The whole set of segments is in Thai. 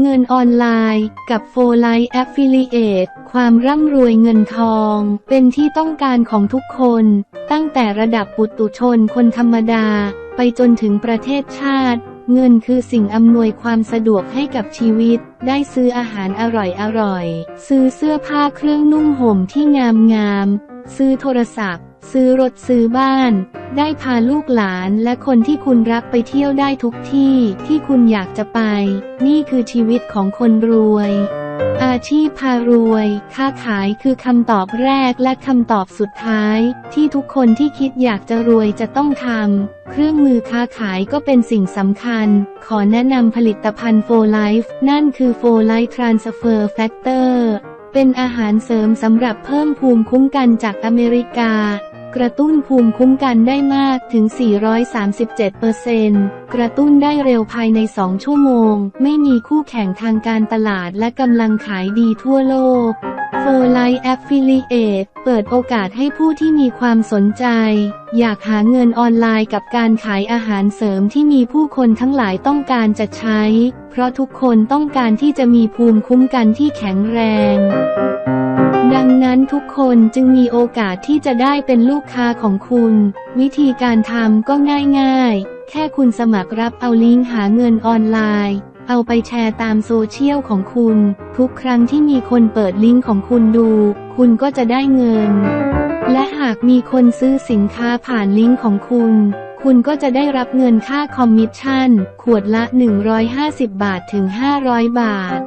เงินออนไลน์ กับ4 Life Affiliate ความร่ำรวยเงินทอง เป็นที่ต้องการของทุกคน ตั้งแต่ระดับปุตุชนคนธรรมดา ไปจนถึงประเทศชาติ เงินคือสิ่งอำนวยความสะดวกให้กับชีวิต ได้ซื้ออาหารอร่อยๆซื้อเสื้อผ้าเครื่องนุ่งห่มที่งามๆซื้อโทรศัพท์ ซื้อรถซื้อบ้าน ได้พาลูกหลานและคนที่คุณรักไปเที่ยวได้ทุกที่ที่คุณอยากจะไป นี่คือชีวิตของคนรวย อาชีพพารวย ค้าขายคือคำตอบแรกและคำตอบสุดท้าย ที่ทุกคนที่คิดอยากจะรวยจะต้องทำ เครื่องมือค้าขายก็เป็นสิ่งสำคัญ ขอแนะนำผลิตภัณฑ์ For Life นั่นคือ For Life Transfer Factor เป็นอาหารเสริมสำหรับเพิ่มภูมิคุ้มกันจากอเมริกา กระตุ้นภูมิคุ้มกันได้มากถึง 437%กระตุ้นได้เร็วภายใน 2 ชั่วโมง ไม่มีคู่แข่งทางการตลาดและกำลังขายดีทั่วโลก f o r l i g h t Affiliate เปิดโอกาสให้ผู้ที่มีความสนใจ อยากหาเงินออนไลน์กับการขายอาหารเสริมที่มีผู้คนทั้งหลายต้องการจะใช้ เพราะทุกคนต้องการที่จะมีภูมิคุ้มกันที่แข็งแรง ทุกคนจึงมีโอกาสที่จะได้เป็นลูกค้าของคุณ วิธีการทำก็ง่ายๆ แค่คุณสมัครรับเอาลิงก์หาเงินออนไลน์ เอาไปแชร์ตามโซเชียลของคุณ ทุกครั้งที่มีคนเปิดลิงก์ของคุณดู คุณก็จะได้เงิน และหากมีคนซื้อสินค้าผ่านลิงก์ของคุณคุณก็จะได้รับเงินค่าคอมมิชชั่น ขวดละ 150 บาทถึง 500 บาท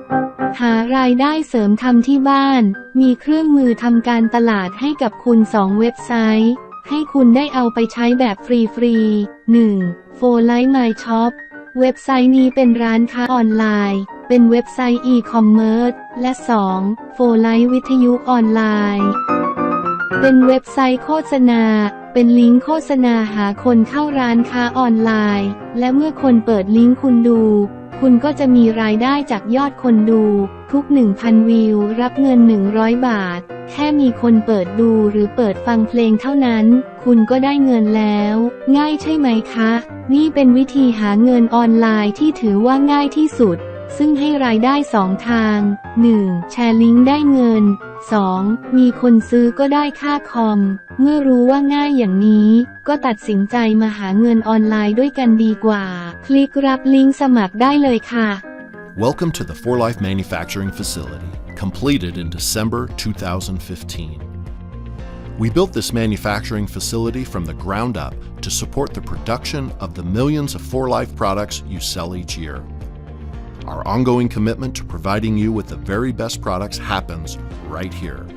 หารายได้เสริมทำที่บ้าน มีเครื่องมือทำการตลาดให้กับคุณสองเว็บไซต์ ให้คุณได้เอาไปใช้แบบฟรีๆ 1. f o r l i g h t My Shop เว็บไซต์นี้เป็นร้านค้าออนไลน์ เป็นเว็บไซต์อีคอมเมิร์ซและ 2. f o r l i g h t วิทยุออนไลน์ เป็นเว็บไซต์โฆษณา เป็นลิงก์โฆษณาหาคนเข้าร้านค้าออนไลน์ และเมื่อคนเปิดลิงก์คุณดู คุณก็จะมีรายได้จากยอดคนดู ทุก 1,000 วิว รับเงิน 100 บาท แค่มีคนเปิดดูหรือเปิดฟังเพลงเท่านั้น คุณก็ได้เงินแล้ว ง่ายใช่ไหมคะ นี่เป็นวิธีหาเงินออนไลน์ที่ถือว่าง่ายที่สุด ซึ่งให้รายได้สองทาง 1. แชร์ลิงก์ได้เงิน 2. มีคนซื้อก็ได้ค่าคอม เมื่อรู้ว่าง่ายอย่างนี้ ก็ตัดสินใจมาหาเงินออนไลน์ด้วยกันดีกว่า คลิกรับลิงก์สมัครได้เลยค่ะ Welcome to the For Life Manufacturing Facility, completed in December 2015. We built this manufacturing facility from the ground up to support the production of the millions of For Life products you sell each year. Our ongoing commitment to providing you with the very best products happens right here.